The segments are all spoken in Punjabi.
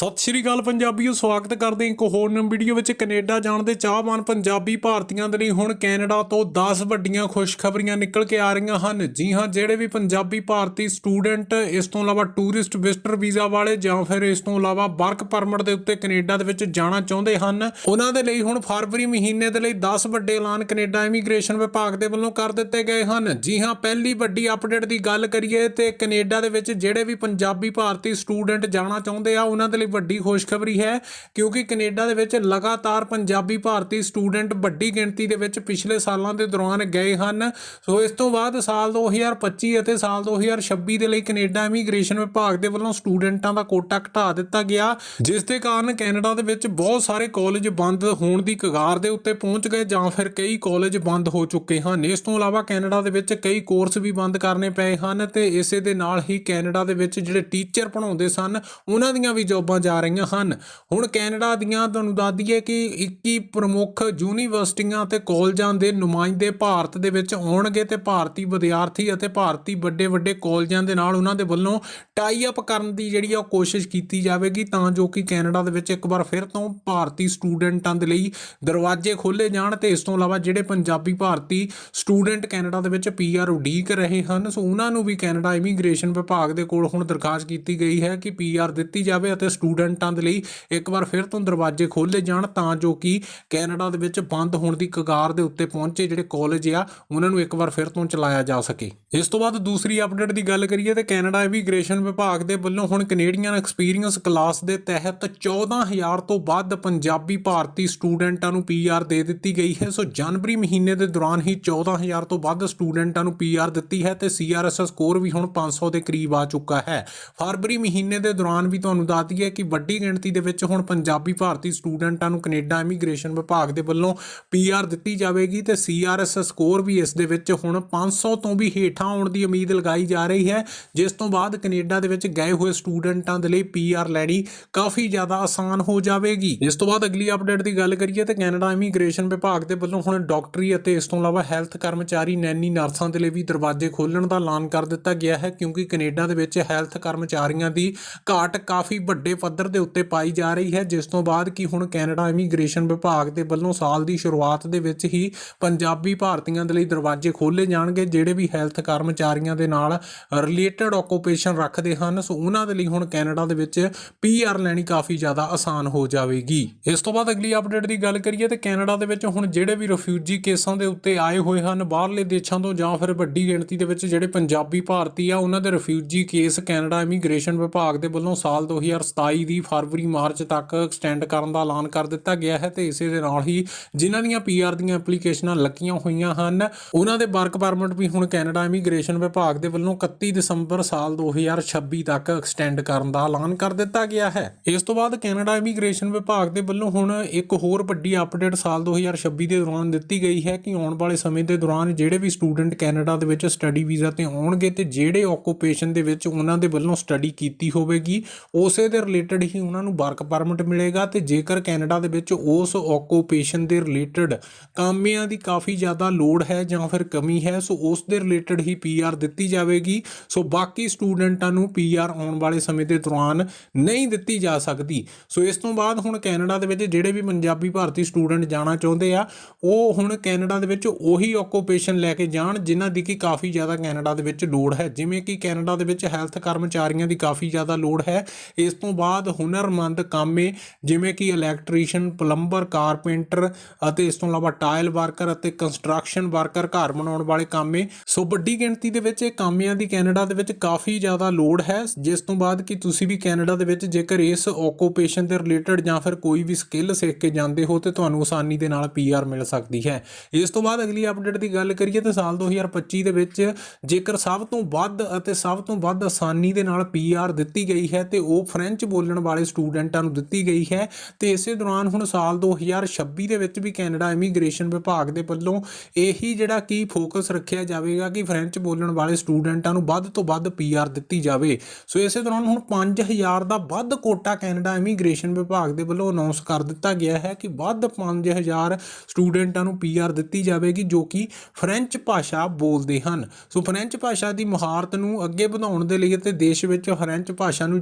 ਸਤਿ ਸ਼੍ਰੀ ਅਕਾਲ ਪੰਜਾਬੀਓ, ਸਵਾਗਤ ਕਰਦੇ ਹਾਂ ਇੱਕ ਹੋਰ ਨਵੀਂ ਵੀਡੀਓ ਵਿੱਚ ਕੈਨੇਡਾ ਜਾਣ ਦੇ ਚਾਹਵਾਨ ਪੰਜਾਬੀ ਭਾਰਤੀਆਂ ਦੇ ਲਈ ਹੁਣ ਕੈਨੇਡਾ ਤੋਂ 10 ਵੱਡੀਆਂ ਖੁਸ਼ਖਬਰੀਆਂ ਨਿਕਲ ਕੇ ਆ ਰਹੀਆਂ ਹਨ। ਜੀ ਹਾਂ, ਜਿਹੜੇ ਵੀ ਪੰਜਾਬੀ ਭਾਰਤੀ ਸਟੂਡੈਂਟ ਇਸ ਤੋਂ ਇਲਾਵਾ ਟੂਰਿਸਟ ਵਿਜ਼ਟਰ ਵੀਜ਼ਾ ਵਾਲੇ ਜਾਂ ਫਿਰ ਇਸ ਤੋਂ ਇਲਾਵਾ ਵਰਕ ਪਰਮਿਟ ਦੇ ਉੱਤੇ ਕੈਨੇਡਾ ਦੇ ਵਿੱਚ ਜਾਣਾ ਚਾਹੁੰਦੇ ਹਨ, ਉਹਨਾਂ ਦੇ ਲਈ ਹੁਣ ਫਰਵਰੀ ਮਹੀਨੇ ਦੇ ਲਈ 10 ਵੱਡੇ ਐਲਾਨ ਕੈਨੇਡਾ ਇਮੀਗ੍ਰੇਸ਼ਨ ਵਿਭਾਗ ਦੇ ਵੱਲੋਂ ਕਰ ਦਿੱਤੇ ਗਏ ਹਨ। ਜੀ ਹਾਂ, ਪਹਿਲੀ ਵੱਡੀ ਅਪਡੇਟ ਦੀ ਗੱਲ ਕਰੀਏ ਤੇ ਕੈਨੇਡਾ ਦੇ ਵਿੱਚ ਜਿਹੜੇ ਵੀ ਪੰਜਾਬੀ ਭਾਰਤੀ ਸਟੂਡੈਂਟ ਜਾਣਾ ਚਾਹੁੰਦੇ ਆ, ਉਹਨਾਂ ਦੇ ਲਈ ਵੱਡੀ ਖੁਸ਼ਖਬਰੀ ਹੈ, ਕਿਉਂਕਿ ਕੈਨੇਡਾ ਦੇ ਵਿੱਚ ਲਗਾਤਾਰ ਪੰਜਾਬੀ ਭਾਰਤੀ ਸਟੂਡੈਂਟ ਵੱਡੀ ਗਿਣਤੀ ਦੇ ਵਿੱਚ ਪਿਛਲੇ ਸਾਲਾਂ ਦੇ ਦੌਰਾਨ ਗਏ ਹਨ। ਸੋ ਇਸ ਤੋਂ ਬਾਅਦ ਸਾਲ 2025 ਅਤੇ ਸਾਲ 2026 ਦੇ ਲਈ ਕੈਨੇਡਾ ਇਮੀਗ੍ਰੇਸ਼ਨ ਵਿਭਾਗ ਦੇ ਵੱਲੋਂ ਸਟੂਡੈਂਟਾਂ ਦਾ ਕੋਟਾ ਘਟਾ ਦਿੱਤਾ ਗਿਆ, ਜਿਸ ਦੇ ਕਾਰਨ ਕੈਨੇਡਾ ਦੇ ਵਿੱਚ ਬਹੁਤ ਸਾਰੇ ਕਾਲਜ ਬੰਦ ਹੋਣ ਦੀ ਕਗਾਰ ਦੇ ਉੱਤੇ ਪਹੁੰਚ ਗਏ ਜਾਂ ਫਿਰ ਕਈ ਕਾਲਜ ਬੰਦ ਹੋ ਚੁੱਕੇ ਹਨ। ਇਸ ਤੋਂ ਇਲਾਵਾ ਕੈਨੇਡਾ ਦੇ ਵਿੱਚ ਕਈ ਕੋਰਸ ਵੀ ਬੰਦ ਕਰਨੇ ਪਏ ਹਨ ਤੇ ਇਸੇ ਦੇ ਨਾਲ ਹੀ ਕੈਨੇਡਾ ਦੇ ਵਿੱਚ ਜਿਹੜੇ ਟੀਚਰ ਪੜ੍ਹਾਉਂਦੇ ਸਨ, ਉਹਨਾਂ ਦੀਆਂ ਵੀ ਜੌਬਾਂ ਜਾ ਰਹੀਆਂ ਹਨ। ਹੁਣ ਕੈਨੇਡਾ ਦੀਆਂ ਤੁਹਾਨੂੰ ਦੱਸ ਦਈਏ ਕਿ 21 ਪ੍ਰਮੁੱਖ ਯੂਨੀਵਰਸਿਟੀਆਂ ਤੇ ਕਾਲਜਾਂ ਦੇ ਨੁਮਾਇੰਦੇ ਭਾਰਤ ਦੇ ਵਿੱਚ ਆਉਣਗੇ ਤੇ ਭਾਰਤੀ ਵਿਦਿਆਰਥੀ ਅਤੇ ਭਾਰਤੀ ਵੱਡੇ ਵੱਡੇ ਕਾਲਜਾਂ ਦੇ ਨਾਲ ਉਹਨਾਂ ਦੇ ਵੱਲੋਂ ਟਾਈ ਅਪ ਕਰਨ ਦੀ ਜਿਹੜੀ ਆ ਉਹ ਕੋਸ਼ਿਸ਼ ਕੀਤੀ ਜਾਵੇਗੀ ਤਾਂ ਜੋ ਕਿ ਕੈਨੇਡਾ ਦੇ ਵਿੱਚ ਇੱਕ ਵਾਰ ਫਿਰ ਤੋਂ ਭਾਰਤੀ ਸਟੂਡੈਂਟਾਂ ਦੇ ਲਈ ਦਰਵਾਜ਼ੇ ਖੋਲੇ ਜਾਣ ਤੇ ਇਸ ਤੋਂ ਇਲਾਵਾ ਜਿਹੜੇ ਪੰਜਾਬੀ ਭਾਰਤੀ ਸਟੂਡੈਂਟ ਕੈਨੇਡਾ ਦੇ ਵਿੱਚ ਪੀਆਰ ਉਡੀਕ ਰਹੇ ਹਨ, ਸੋ ਉਹਨਾਂ ਨੂੰ ਵੀ ਕੈਨੇਡਾ ਇਮੀਗ੍ਰੇਸ਼ਨ ਵਿਭਾਗ ਦੇ ਕੋਲ ਹੁਣ ਦਰਖਾਸਤ ਕੀਤੀ ਗਈ ਹੈ ਕਿ ਪੀਆਰ ਦਿੱਤੀ ਜਾਵੇ ਅਤੇ ਸਟੂਡੈਂਟਾਂ ਦੇ ਲਈ ਇੱਕ ਵਾਰ ਫਿਰ ਤੋਂ ਦਰਵਾਜ਼ੇ ਖੋਲੇ ਜਾਣ ਤਾਂ ਜੋ ਕਿ ਕੈਨੇਡਾ ਦੇ ਵਿੱਚ ਬੰਦ ਹੋਣ ਦੀ ਕਗਾਰ ਦੇ ਉੱਤੇ ਪਹੁੰਚੇ ਜਿਹੜੇ ਕਾਲਜ ਆ, ਉਹਨਾਂ ਨੂੰ ਇੱਕ ਵਾਰ ਫਿਰ ਤੋਂ ਚਲਾਇਆ ਜਾ ਸਕੇ। ਇਸ ਤੋਂ ਬਾਅਦ ਦੂਸਰੀ ਅਪਡੇਟ ਦੀ ਗੱਲ ਕਰੀਏ ਤੇ ਕੈਨੇਡਾ ਇਮੀਗ੍ਰੇਸ਼ਨ ਵਿਭਾਗ ਦੇ ਵੱਲੋਂ ਹੁਣ ਕੈਨੇਡੀਅਨ ਐਕਸਪੀਰੀਅੰਸ ਕਲਾਸ ਦੇ ਤਹਿਤ 14000 ਤੋਂ ਵੱਧ ਪੰਜਾਬੀ ਭਾਰਤੀ ਸਟੂਡੈਂਟਾਂ ਨੂੰ ਪੀਆਰ ਦੇ ਦਿੱਤੀ ਗਈ ਹੈ। ਸੋ ਜਨਵਰੀ ਮਹੀਨੇ ਦੇ ਦੌਰਾਨ ਹੀ 14000 ਤੋਂ ਵੱਧ ਸਟੂਡੈਂਟਾਂ ਨੂੰ ਪੀਆਰ ਦਿੱਤੀ ਹੈ ਤੇ ਸੀਆਰਐਸ ਸਕੋਰ ਵੀ ਹੁਣ 500 ਦੇ ਕਰੀਬ ਆ ਚੁੱਕਾ ਹੈ। ਫਰਵਰੀ ਮਹੀਨੇ ਦੇ ਦੌਰਾਨ ਵੀ ਤੁਹਾਨੂੰ ਦੱਸ ਦਈਏ ਕਿ ਵੱਡੀ ਗਿਣਤੀ ਦੇ ਵਿੱਚ ਹੁਣ ਪੰਜਾਬੀ ਭਾਰਤੀ ਸਟੂਡੈਂਟਾਂ ਨੂੰ ਕੈਨੇਡਾ ਇਮੀਗ੍ਰੇਸ਼ਨ ਵਿਭਾਗ ਦੇ ਵੱਲੋਂ ਪੀਆਰ ਦਿੱਤੀ ਜਾਵੇਗੀ ਤੇ ਸੀਆਰਐਸ ਸਕੋਰ ਵੀ ਇਸ ਦੇ ਵਿੱਚ ਹੁਣ 500 ਤੋਂ ਵੀ ਹੇਠਾਂ ਆਉਣ ਦੀ ਉਮੀਦ ਲਗਾਈ ਜਾ ਰਹੀ ਹੈ, ਜਿਸ ਤੋਂ ਬਾਅਦ ਕੈਨੇਡਾ ਦੇ ਵਿੱਚ ਗਏ ਹੋਏ ਸਟੂਡੈਂਟਾਂ ਦੇ ਲਈ ਪੀਆਰ ਲੈਣੀ ਕਾਫੀ ਜ਼ਿਆਦਾ ਆਸਾਨ ਹੋ ਜਾਵੇਗੀ। ਇਸ ਤੋਂ ਬਾਅਦ ਅਗਲੀ ਅਪਡੇਟ ਦੀ ਗੱਲ ਕਰੀਏ ਤਾਂ ਕੈਨੇਡਾ ਇਮੀਗ੍ਰੇਸ਼ਨ ਵਿਭਾਗ ਦੇ ਵੱਲੋਂ ਹੁਣ ਡਾਕਟਰੀ ਅਤੇ ਇਸ ਤੋਂ ਇਲਾਵਾ ਹੈਲਥ ਕਰਮਚਾਰੀ, ਨੈਨੀ ਨਰਸਾਂ ਦੇ ਲਈ ਵੀ ਦਰਵਾਜ਼ੇ ਖੋਲ੍ਹਣ ਦਾ ਐਲਾਨ ਕਰ ਦਿੱਤਾ ਗਿਆ ਹੈ, ਕਿਉਂਕਿ ਕੈਨੇਡਾ ਦੇ ਵਿੱਚ ਹੈਲਥ ਕਰਮਚਾਰੀਆਂ ਦੀ ਘਾਟ ਕਾਫੀ ਵੱਡੇ ਪੱਧਰ ਦੇ ਉੱਤੇ ਪਾਈ ਜਾ ਰਹੀ ਹੈ, ਜਿਸ ਤੋਂ ਬਾਅਦ ਕਿ ਹੁਣ ਕੈਨੇਡਾ ਇਮੀਗ੍ਰੇਸ਼ਨ ਵਿਭਾਗ ਦੇ ਵੱਲੋਂ ਸਾਲ ਦੀ ਸ਼ੁਰੂਆਤ ਦੇ ਵਿੱਚ ਹੀ ਪੰਜਾਬੀ ਭਾਰਤੀਆਂ ਦੇ ਲਈ ਦਰਵਾਜ਼ੇ ਖੋਲ੍ਹੇ ਜਾਣਗੇ, ਜਿਹੜੇ ਵੀ ਹੈਲਥ ਕਰਮਚਾਰੀਆਂ ਦੇ ਨਾਲ ਰਿਲੇਟਡ ਆਕੂਪੇਸ਼ਨ ਰੱਖਦੇ ਹਨ। ਸੋ ਉਹਨਾਂ ਦੇ ਲਈ ਹੁਣ ਕੈਨੇਡਾ ਦੇ ਵਿੱਚ ਪੀਆਰ ਲੈਣੀ ਕਾਫੀ ਜ਼ਿਆਦਾ ਆਸਾਨ ਹੋ ਜਾਵੇਗੀ। ਇਸ ਤੋਂ ਬਾਅਦ ਅਗਲੀ ਅਪਡੇਟ ਦੀ ਗੱਲ ਕਰੀਏ ਤੇ ਕੈਨੇਡਾ ਦੇ ਵਿੱਚ ਹੁਣ ਜਿਹੜੇ ਵੀ ਰਿਫਿਊਜੀ ਕੇਸਾਂ ਦੇ ਉੱਤੇ ਆਏ ਹੋਏ ਹਨ, ਬਾਹਰਲੇ ਦੇਸ਼ਾਂ ਤੋਂ ਜਾਂ ਫਿਰ ਵੱਡੀ ਗਿਣਤੀ ਦੇ ਵਿੱਚ ਜਿਹੜੇ ਪੰਜਾਬੀ ਭਾਰਤੀ ਆ, ਉਹਨਾਂ ਦੇ ਰਿਫਿਊਜੀ ਕੇਸ ਕੈਨੇਡਾ ਇਮੀਗ੍ਰੇਸ਼ਨ ਵਿਭਾਗ ਦੇ ਵੱਲੋਂ ਸਾਲ 2027 ਦੀ ਫਰਵਰੀ ਮਾਰਚ ਤੱਕ ਐਕਸਟੈਂਡ ਕਰਨ ਦਾ ਐਲਾਨ ਕਰ ਦਿੱਤਾ ਗਿਆ ਹੈ ਤੇ ਇਸੇ ਦੇ ਨਾਲ ਹੀ ਜਿਨ੍ਹਾਂ ਦੀਆਂ ਪੀਆਰ ਦੀਆਂ ਐਪਲੀਕੇਸ਼ਨਾਂ ਲੱਗੀਆਂ ਹੋਈਆਂ ਹਨ, ਉਹਨਾਂ ਦੇ ਵਰਕ ਪਰਮਿਟ ਵੀ ਹੁਣ ਕੈਨੇਡਾ ਇਮੀਗ੍ਰੇਸ਼ਨ ਵਿਭਾਗ ਦੇ ਵੱਲੋਂ 31 ਦਸੰਬਰ ਸਾਲ 2026 ਤੱਕ ਐਕਸਟੈਂਡ ਕਰਨ ਦਾ ਐਲਾਨ ਕਰ ਦਿੱਤਾ ਗਿਆ ਹੈ। ਇਸ ਤੋਂ ਬਾਅਦ ਕੈਨੇਡਾ ਇਮੀਗ੍ਰੇਸ਼ਨ ਵਿਭਾਗ ਦੇ ਵੱਲੋਂ ਹੁਣ ਇੱਕ ਹੋਰ ਵੱਡੀ ਅਪਡੇਟ ਸਾਲ 2026 ਦੇ ਦੌਰਾਨ ਦਿੱਤੀ ਗਈ ਹੈ ਕਿ ਆਉਣ ਵਾਲੇ ਸਮੇਂ ਦੇ ਦੌਰਾਨ ਜਿਹੜੇ ਵੀ ਸਟੂਡੈਂਟ ਕੈਨੇਡਾ ਦੇ ਵਿੱਚ ਸਟੱਡੀ ਵੀਜ਼ਾ ਤੇ ਆਉਣਗੇ ਤੇ ਜਿਹੜੇ ਆਕੂਪੇਸ਼ਨ ਦੇ ਵਿੱਚ ਉਹਨਾਂ ਦੇ ਵੱਲੋਂ ਸਟੱਡੀ ਕੀਤੀ ਹੋਵੇਗੀ, ਉਸੇ ਦੇ ਰਿਲੇਟਡ ਰਿਲੇਟਡ ਹੀ ਉਹਨਾਂ ਨੂੰ ਵਰਕ ਪਰਮਿਟ ਮਿਲੇਗਾ ਤੇ ਜੇਕਰ ਕੈਨੇਡਾ ਦੇ ਵਿੱਚ ਉਸ ਆਕੂਪੇਸ਼ਨ ਦੇ ਰਿਲੇਟਡ ਕਾਮਿਆਂ ਦੀ ਕਾਫੀ ਜ਼ਿਆਦਾ ਲੋੜ ਹੈ ਜਾਂ ਫਿਰ ਕਮੀ ਹੈ, ਸੋ ਉਸ ਦੇ ਰਿਲੇਟਡ ਹੀ ਪੀਆਰ ਦਿੱਤੀ ਜਾਵੇਗੀ। ਸੋ ਬਾਕੀ ਸਟੂਡੈਂਟਾਂ ਨੂੰ ਪੀਆਰ ਆਉਣ ਵਾਲੇ ਸਮੇਂ ਦੇ ਦੌਰਾਨ ਨਹੀਂ ਦਿੱਤੀ ਜਾ ਸਕਦੀ। ਸੋ ਇਸ ਤੋਂ ਬਾਅਦ ਹੁਣ ਕੈਨੇਡਾ ਦੇ ਵਿੱਚ ਜਿਹੜੇ ਵੀ ਪੰਜਾਬੀ ਭਾਰਤੀ ਸਟੂਡੈਂਟ ਜਾਣਾ ਚਾਹੁੰਦੇ ਆ, ਉਹ ਹੁਣ ਕੈਨੇਡਾ ਦੇ ਵਿੱਚ ਉਹੀ ਆਕੂਪੇਸ਼ਨ ਲੈ ਕੇ ਜਾਣ, ਜਿਨ੍ਹਾਂ ਦੀ ਕਿ ਕਾਫੀ ਜ਼ਿਆਦਾ ਕੈਨੇਡਾ ਦੇ ਵਿੱਚ ਲੋੜ ਹੈ। ਜਿਵੇਂ ਕਿ ਕੈਨੇਡਾ ਦੇ ਵਿੱਚ ਹੈਲਥ ਕਰਮਚਾਰੀਆਂ ਦੀ ਕਾਫੀ ਜ਼ਿਆਦਾ ਲੋੜ ਹੈ। ਇਸ ਤੋਂ ਬਾਅਦ ਬਾਅਦ ਹੁਨਰਮੰਦ ਕਾਮੇ, ਜਿਵੇਂ ਕਿ ਇਲੈਕਟ੍ਰੀਸ਼ੀਅਨ ਪਲੰਬਰ ਕਾਰਪੈਂਟਰ ਅਤੇ ਇਸ ਤੋਂ ਇਲਾਵਾ ਟਾਇਲ ਵਰਕਰ ਅਤੇ ਕੰਸਟਰਕਸ਼ਨ ਵਰਕਰ ਘਰ ਬਣਾਉਣ ਵਾਲੇ ਕਾਮੇ। ਸੋ ਵੱਡੀ ਗਿਣਤੀ ਦੇ ਵਿੱਚ ਇਹ ਕਾਮਿਆਂ ਦੀ ਕੈਨੇਡਾ ਦੇ ਵਿੱਚ ਕਾਫੀ ਜ਼ਿਆਦਾ ਲੋੜ ਹੈ। ਜਿਸ ਤੋਂ ਬਾਅਦ ਕਿ ਤੁਸੀਂ ਵੀ ਕੈਨੇਡਾ ਦੇ ਵਿੱਚ ਜੇਕਰ ਇਸ ਆਕੂਪੇਸ਼ਨ ਦੇ ਰਿਲੇਟਡ ਜਾਂ ਫਿਰ ਕੋਈ ਵੀ ਸਕਿੱਲ ਸਿੱਖ ਕੇ ਜਾਂਦੇ ਹੋ, ਤੇ ਤੁਹਾਨੂੰ ਆਸਾਨੀ ਦੇ ਨਾਲ ਪੀਆਰ ਮਿਲ ਸਕਦੀ ਹੈ। ਇਸ ਤੋਂ ਬਾਅਦ ਅਗਲੀ ਅਪਡੇਟ ਦੀ ਗੱਲ ਕਰੀਏ, ਤਾਂ ਸਾਲ 2025 ਦੇ ਵਿੱਚ ਜੇਕਰ ਸਭ ਤੋਂ ਵੱਧ ਅਤੇ ਸਭ ਤੋਂ ਵੱਧ ਆਸਾਨੀ ਦੇ ਨਾਲ ਪੀਆਰ ਦਿੱਤੀ ਗਈ ਹੈ, ਤੇ ਉਹ ਫ੍ਰੈਂਚ ਬੋਲਣ ਵਾਲੇ ਸਟੂਡੈਂਟਾਂ ਨੂੰ ਦਿੱਤੀ ਗਈ ਹੈ ਤੇ ਇਸੇ ਦੌਰਾਨ ਹੁਣ ਸਾਲ 2026 ਦੇ ਵਿੱਚ ਵੀ ਕੈਨੇਡਾ ਇਮੀਗ੍ਰੇਸ਼ਨ ਵਿਭਾਗ ਦੇ ਵੱਲੋਂ ਇਹੀ ਜਿਹੜਾ ਕੀ ਫੋਕਸ ਰੱਖਿਆ ਜਾਵੇਗਾ ਕਿ ਫ੍ਰੈਂਚ ਬੋਲਣ ਵਾਲੇ ਸਟੂਡੈਂਟਾਂ ਨੂੰ ਵੱਧ ਤੋਂ ਵੱਧ ਪੀਆਰ ਦਿੱਤੀ ਜਾਵੇ। ਸੋ ਇਸੇ ਦੌਰਾਨ ਹੁਣ 5000 ਦਾ ਵੱਧ ਕੋਟਾ ਕੈਨੇਡਾ ਇਮੀਗ੍ਰੇਸ਼ਨ ਵਿਭਾਗ ਦੇ ਵੱਲੋਂ ਅਨਾਉਂਸ ਕਰ ਦਿੱਤਾ ਗਿਆ ਹੈ ਕਿ ਵੱਧ 5000 ਸਟੂਡੈਂਟਾਂ ਨੂੰ ਪੀਆਰ ਦਿੱਤੀ ਜਾਵੇਗੀ ਜੋ ਕਿ ਫ੍ਰੈਂਚ ਭਾਸ਼ਾ ਬੋਲਦੇ ਹਨ। ਸੋ ਫ੍ਰੈਂਚ ਭਾਸ਼ਾ ਦੀ ਮਹਾਰਤ ਨੂੰ ਅੱਗੇ ਵਧਾਉਣ ਦੇ ਲਈ ਅਤੇ ਦੇਸ਼ ਵਿੱਚ ਫ੍ਰੈਂਚ ਭਾਸ਼ਾ ਨੂੰ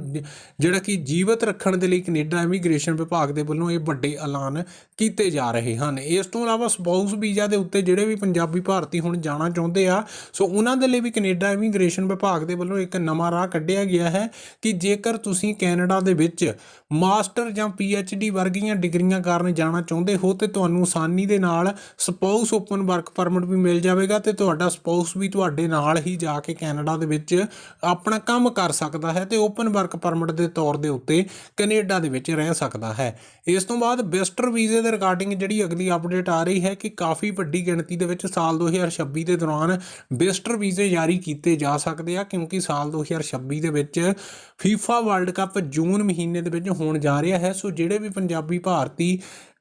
ਜਿਹੜਾ ਕਿ ਜੀਵਤ ਰੱਖਣ ਦੇ ਲਈ ਕੈਨੇਡਾ ਇਮੀਗ੍ਰੇਸ਼ਨ ਵਿਭਾਗ ਦੇ ਵੱਲੋਂ ਇਹ ਵੱਡੇ ਐਲਾਨ ਕੀਤੇ ਜਾ ਰਹੇ ਹਨ। ਇਸ ਤੋਂ ਇਲਾਵਾ ਸਪਾਊਸ ਵੀਜ਼ਾ ਦੇ ਉੱਤੇ ਜਿਹੜੇ ਵੀ ਪੰਜਾਬੀ ਭਾਰਤੀ ਹੁਣ ਜਾਣਾ ਚਾਹੁੰਦੇ ਆ, ਸੋ ਉਹਨਾਂ ਦੇ ਲਈ ਵੀ ਕੈਨੇਡਾ ਇਮੀਗ੍ਰੇਸ਼ਨ ਵਿਭਾਗ ਦੇ ਵੱਲੋਂ ਇੱਕ ਨਵਾਂ ਰਾਹ ਕੱਢਿਆ ਗਿਆ ਹੈ ਕਿ ਜੇਕਰ ਤੁਸੀਂ ਕੈਨੇਡਾ ਦੇ ਵਿੱਚ ਮਾਸਟਰ ਜਾਂ ਡੀ ਵਰਗੀਆਂ ਡਿਗਰੀਆਂ ਕਰਨ ਜਾਣਾ ਚਾਹੁੰਦੇ ਹੋ, ਤੇ ਤੁਹਾਨੂੰ ਆਸਾਨੀ ਦੇ ਨਾਲ ਸਪਾਊਸ ਓਪਨ ਵਰਕ ਪਰਮਿਟ ਵੀ ਮਿਲ ਜਾਵੇਗਾ, ਤੇ ਤੁਹਾਡਾ ਸਪਾਊਸ ਵੀ ਤੁਹਾਡੇ ਨਾਲ ਹੀ ਜਾ ਕੇ ਕੈਨੇਡਾ ਦੇ ਵਿੱਚ ਆਪਣਾ ਕੰਮ ਕਰ ਸਕਦਾ ਹੈ, ਤੇ ਓਪਨ ਵਰਕ ਪਰਮਿਟ ਦੇ ਤੌਰ ਦੇ ਉੱਤੇ ਕੈਨੇਡਾ ਦੇ ਵਿੱਚ ਰਹਿ ਸਕਦਾ ਹੈ। ਇਸ ਤੋਂ ਬਾਅਦ ਬਿਸਟਰ ਵੀਜ਼ੇ ਦੇ ਰਿਗਾਰਡਿੰਗ ਜਿਹੜੀ ਅਗਲੀ ਅਪਡੇਟ ਆ ਰਹੀ ਹੈ ਕਿ ਕਾਫੀ ਵੱਡੀ ਗਿਣਤੀ ਦੇ ਵਿੱਚ ਸਾਲ 2026 ਦੇ ਦੌਰਾਨ ਬਿਸਟਰ ਵੀਜ਼ੇ ਜਾਰੀ ਕੀਤੇ ਜਾ ਸਕਦੇ ਆ, ਕਿਉਂਕਿ ਸਾਲ 2026 ਦੇ ਵਿੱਚ ਫੀਫਾ ਵਰਲਡ ਕੱਪ ਜੂਨ ਮਹੀਨੇ ਦੇ ਵਿੱਚ ਹੋਣ ਜਾ ਰਿਹਾ ਹੈ। ਸੋ ਜਿਹੜੇ ਵੀ ਪੰਜਾਬੀ ਭਾਰਤੀ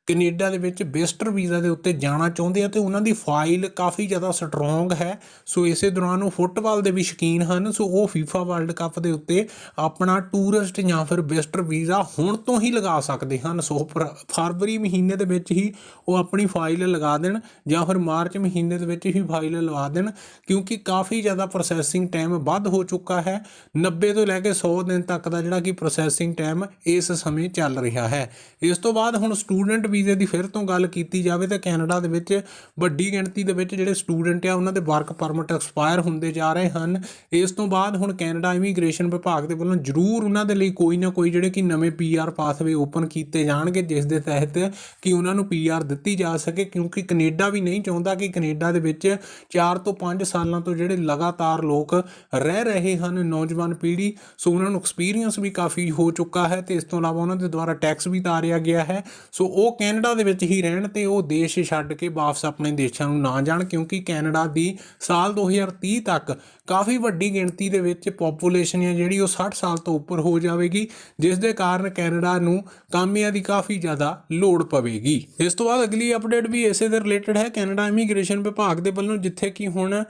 ਕੈਨੇਡਾ ਦੇ ਵਿੱਚ ਵਿਜ਼ਟਰ ਵੀਜ਼ਾ ਦੇ ਉੱਤੇ ਜਾਣਾ ਚਾਹੁੰਦੇ ਆ ਤੇ ਉਹਨਾਂ ਦੀ ਫਾਈਲ ਕਾਫੀ ਜ਼ਿਆਦਾ ਸਟਰੋਂਗ ਹੈ। ਸੋ ਇਸੇ ਦੌਰਾਨ ਉਹ ਫੁੱਟਬਾਲ ਦੇ ਵੀ ਸ਼ੌਕੀਨ ਹਨ। ਸੋ ਉਹ ਫੀਫਾ ਵਰਲਡ ਕੱਪ ਦੇ ਉੱਤੇ ਆਪਣਾ ਟੂਰਿਸਟ ਜਾਂ ਫਿਰ ਵਿਜ਼ਟਰ ਵੀਜ਼ਾ ਹੁਣ ਤੋਂ ਹੀ ਲਗਾ ਸਕਦੇ ਹਨ। ਸੋ ਫਰ- ਫਰਵਰੀ ਮਹੀਨੇ ਦੇ ਵਿੱਚ ਹੀ ਉਹ ਆਪਣੀ ਫਾਈਲ ਲਗਾ ਦੇਣ ਜਾਂ ਫਿਰ ਮਾਰਚ ਮਹੀਨੇ ਦੇ ਵਿੱਚ ਹੀ ਫਾਈਲ ਲਵਾ ਦੇਣ, ਕਿਉਂਕਿ ਕਾਫੀ ਜ਼ਿਆਦਾ ਪ੍ਰੋਸੈਸਿੰਗ ਟਾਈਮ ਵੱਧ ਹੋ ਚੁੱਕਾ ਹੈ। 90 ਤੋਂ ਲੈ ਕੇ 100 ਦਿਨ ਤੱਕ ਦਾ ਜਿਹੜਾ ਕਿ ਪ੍ਰੋਸੈਸਿੰਗ ਟਾਈਮ ਇਸ ਸਮੇਂ ਚੱਲ ਰਿਹਾ ਹੈ। ਇਸ ਤੋਂ ਬਾਅਦ ਹੁਣ ਸਟੂਡੈਂਟ ਵੀਜ਼ੇ ਦੀ ਫਿਰ ਤੋਂ ਗੱਲ ਕੀਤੀ ਜਾਵੇ ਤਾਂ ਕੈਨੇਡਾ ਦੇ ਵਿੱਚ ਵੱਡੀ ਗਿਣਤੀ ਦੇ ਵਿੱਚ ਜਿਹੜੇ ਸਟੂਡੈਂਟ ਆ, ਉਹਨਾਂ ਦੇ ਵਰਕ ਪਰਮਿਟ ਐਕਸਪਾਇਰ ਹੁੰਦੇ ਜਾ ਰਹੇ ਹਨ। ਇਸ ਤੋਂ ਬਾਅਦ ਹੁਣ ਕੈਨੇਡਾ ਇਮੀਗ੍ਰੇਸ਼ਨ ਵਿਭਾਗ ਦੇ ਵੱਲੋਂ ਜ਼ਰੂਰ ਉਹਨਾਂ ਦੇ ਲਈ ਕੋਈ ਨਾ ਕੋਈ ਜਿਹੜੇ ਕਿ ਨਵੇਂ ਪੀਆਰ ਪਾਥਵੇ ਓਪਨ ਕੀਤੇ ਜਾਣਗੇ, ਜਿਸ ਦੇ ਤਹਿਤ ਕਿ ਉਹਨਾਂ ਨੂੰ ਪੀਆਰ ਦਿੱਤੀ ਜਾ ਸਕੇ, ਕਿਉਂਕਿ ਕੈਨੇਡਾ ਵੀ ਨਹੀਂ ਚਾਹੁੰਦਾ ਕਿ ਕੈਨੇਡਾ ਦੇ ਵਿੱਚ 4 ਤੋਂ 5 ਸਾਲਾਂ ਤੋਂ ਜਿਹੜੇ ਲਗਾਤਾਰ ਲੋਕ ਰਹਿ ਰਹੇ ਹਨ ਨੌਜਵਾਨ ਪੀੜ੍ਹੀ, ਸੋ ਉਹਨਾਂ ਨੂੰ ਐਕਸਪੀਰੀਅੰਸ ਵੀ ਕਾਫੀ ਹੋ ਚੁੱਕਾ ਹੈ ਤੇ ਇਸ ਤੋਂ ਇਲਾਵਾ ਉਹਨਾਂ ਦੇ ਦੁਆਰਾ ਟੈਕਸ ਵੀ ਤਾਰਿਆ ਗਿਆ ਹੈ। ਸੋ ਉਹ ਕੈਨੇਡਾ ਦੇ ਵਿੱਚ ਹੀ ਰਹਿਣ ਤੇ ਉਹ ਦੇਸ਼ ਛੱਡ ਕੇ ਵਾਪਸ ਆਪਣੇ ਦੇਸ਼ਾਂ ਨੂੰ ਨਾ ਜਾਣ, ਕਿਉਂਕਿ ਕੈਨੇਡਾ ਦੀ ਸਾਲ 2030 ਤੱਕ ਕਾਫੀ ਵੱਡੀ ਗਿਣਤੀ ਦੇ ਵਿੱਚ ਪੋਪੂਲੇਸ਼ਨ ਹੈ ਜਿਹੜੀ ਉਹ 60 ਸਾਲ ਤੋਂ ਉੱਪਰ ਹੋ ਜਾਵੇਗੀ, ਜਿਸ ਦੇ ਕਾਰਨ ਕੈਨੇਡਾ ਨੂੰ ਕਾਮਿਆਂ ਦੀ ਕਾਫੀ ਜ਼ਿਆਦਾ ਲੋੜ ਪਵੇਗੀ। ਇਸ ਤੋਂ ਬਾਅਦ ਅਗਲੀ ਅਪਡੇਟ ਵੀ ਇਸੇ ਦੇ ਰਿਲੇਟਡ ਹੈ, ਕੈਨੇਡਾ ਇਮੀਗ੍ਰੇਸ਼ਨ ਵਿਭਾਗ ਦੇ ਵੱਲੋਂ ਜਿੱਥੇ ਕਿ ਹੁਣ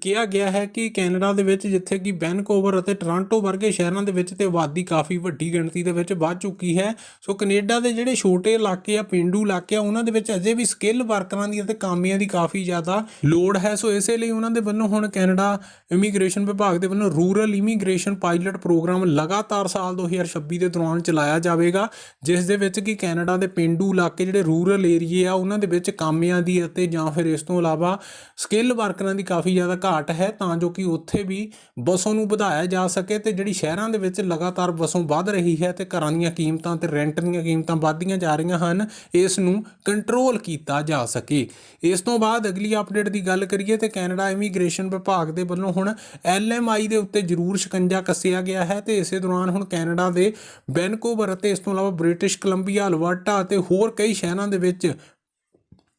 ਕਿਹਾ ਗਿਆ ਹੈ ਕਿ ਕੈਨੇਡਾ ਦੇ ਵਿੱਚ ਜਿੱਥੇ ਕਿ ਵੈਨਕੂਵਰ ਅਤੇ ਟੋਰਾਂਟੋ ਵਰਗੇ ਸ਼ਹਿਰਾਂ ਦੇ ਵਿੱਚ ਤੇ ਆਬਾਦੀ ਕਾਫੀ ਵੱਡੀ ਗਿਣਤੀ ਦੇ ਵਿੱਚ ਵੱਧ ਚੁੱਕੀ ਹੈ। ਸੋ ਕੈਨੇਡਾ ਦੇ ਜਿਹੜੇ ਛੋਟੇ ਇਲਾਕੇ ਆ, ਪਿੰਡ ਇਲਾਕੇ ਆ ਉਹਨਾਂ ਦੇ ਵਿੱਚ ਅਜੇ ਵੀ ਸਕਿੱਲ ਵਰਕਰਾਂ ਦੀ ਅਤੇ ਕਾਮਿਆਂ ਦੀ ਕਾਫੀ ਜ਼ਿਆਦਾ ਲੋੜ ਹੈ। ਸੋ ਇਸੇ ਲਈ ਉਹਨਾਂ ਦੇ ਵੱਲੋਂ ਹੁਣ ਕੈਨੇਡਾ ਇਮੀਗ੍ਰੇਸ਼ਨ ਵਿਭਾਗ ਦੇ ਵੱਲੋਂ ਰੂਰਲ ਇਮੀਗ੍ਰੇਸ਼ਨ ਪਾਇਲਟ ਪ੍ਰੋਗਰਾਮ ਲਗਾਤਾਰ ਸਾਲ 2026 ਦੇ ਦੌਰਾਨ ਚਲਾਇਆ ਜਾਵੇਗਾ, ਜਿਸ ਦੇ ਵਿੱਚ ਕਿ ਕੈਨੇਡਾ ਦੇ ਪਿੰਡੂ ਇਲਾਕੇ ਜਿਹੜੇ ਰੂਰਲ ਏਰੀਏ ਆ, ਉਹਨਾਂ ਦੇ ਵਿੱਚ ਕਾਮਿਆਂ ਦੀ ਅਤੇ ਜਾਂ ਫਿਰ ਇਸ ਤੋਂ ਇਲਾਵਾ ਸਕਿੱਲ ਵਰਕਰਾਂ ਦੀ ਕਾਫੀ ਜ਼ਿਆਦਾ ਘਾਟ ਹੈ, ਤਾਂ ਜੋ ਕਿ ਉੱਥੇ ਵੀ ਬਸੋਂ ਨੂੰ ਵਧਾਇਆ ਜਾ ਸਕੇ ਤੇ ਜਿਹੜੀ ਸ਼ਹਿਰਾਂ ਦੇ ਵਿੱਚ ਲਗਾਤਾਰ ਬਸੋਂ ਵੱਧ ਰਹੀ ਹੈ ਤੇ ਘਰਾਂ ਦੀਆਂ ਕੀਮਤਾਂ ਤੇ ਰੈਂਟ ਦੀਆਂ ਕੀਮਤਾਂ ਵੱਧਦੀਆਂ ਜਾ ਰਹੀਆਂ ਹਨ ਇਸ ਨੂੰ ਕੰਟਰੋਲ ਕੀਤਾ ਜਾ ਸਕੇ। ਇਸ ਤੋਂ ਬਾਅਦ ਅਗਲੀ ਅਪਡੇਟ ਦੀ ਗੱਲ ਕਰੀਏ ਤੇ ਕੈਨੇਡਾ ਇਮੀਗ੍ਰੇਸ਼ਨ ਵਿਭਾਗ ਦੇ ਵੱਲੋਂ ਹੁਣ ਐਲਐਮਆਈ ਦੇ ਉੱਤੇ ਜ਼ਰੂਰ ਸ਼ਿਕੰਜਾ ਕੱਸਿਆ ਗਿਆ ਹੈ ਤੇ ਇਸੇ ਦੌਰਾਨ ਹੁਣ ਕੈਨੇਡਾ ਦੇ ਵੈਨਕੂਵਰ ਅਤੇ ਇਸ ਤੋਂ ਇਲਾਵਾ ਬ੍ਰਿਟਿਸ਼ ਕੋਲੰਬੀਆ, ਅਲਵਰਟਾ ਅਤੇ ਹੋਰ ਕਈ ਸ਼ਹਿਰਾਂ ਦੇ ਵਿੱਚ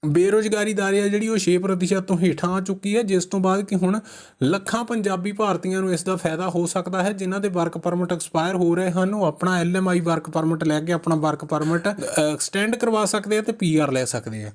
ਬੇਰੋਜ਼ਗਾਰੀ ਦਰ ਆ ਜਿਹੜੀ ਉਹ 6% ਤੋਂ ਹੇਠਾਂ ਆ ਚੁੱਕੀ ਹੈ, ਜਿਸ ਤੋਂ ਬਾਅਦ ਕਿ ਹੁਣ ਲੱਖਾਂ ਪੰਜਾਬੀ ਭਾਰਤੀਆਂ ਨੂੰ ਇਸ ਦਾ ਫਾਇਦਾ ਹੋ ਸਕਦਾ ਹੈ, ਜਿਨ੍ਹਾਂ ਦੇ ਵਰਕ ਪਰਮਿਟ ਐਕਸਪਾਇਰ ਹੋ ਰਹੇ ਹਨ, ਉਹ ਆਪਣਾ ਐਲਐਮਆਈ ਵਰਕ ਪਰਮਿਟ ਲੈ ਕੇ ਆਪਣਾ ਵਰਕ ਪਰਮਿਟ ਐਕਸਟੈਂਡ ਕਰਵਾ ਸਕਦੇ ਆ ਤੇ ਪੀਆਰ ਲੈ ਸਕਦੇ ਆ।